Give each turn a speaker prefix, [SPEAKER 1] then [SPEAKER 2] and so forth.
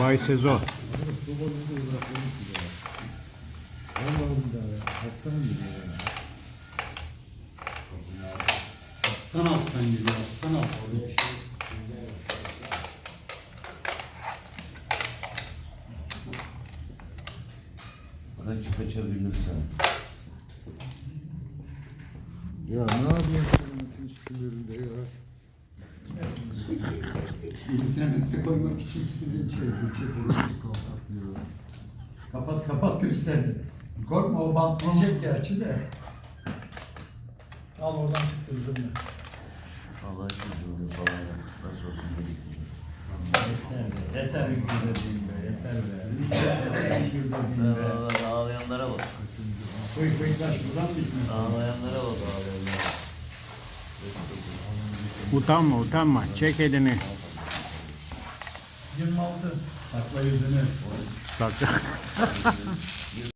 [SPEAKER 1] Bay Sezo.
[SPEAKER 2] Alttan alttan geliyor. Alttan alttan.
[SPEAKER 3] Kaç kaçabilirsen.
[SPEAKER 4] Ya ne yapıyorsun ya?
[SPEAKER 5] İnternete koymak için silin şey, bu şey kapatlıyor. Kapat kapat gösterdi. Korkma o bantlayacak gerçi de.
[SPEAKER 2] Al oradan çık üzülme.
[SPEAKER 3] Allah sizi falan nasıl olsun dedik.
[SPEAKER 5] Yeter be, yeter güldürdüğün be, yeter be. Yeter be.
[SPEAKER 3] Ağla- Ağlayanlara bak.
[SPEAKER 5] Koy koy taş buradan bitmesin.
[SPEAKER 3] Ağlayanlara bak ağlayanlara.
[SPEAKER 1] Utanma utanma. Çek elini.
[SPEAKER 5] 26. Sakla yüzünü.
[SPEAKER 1] Sakla.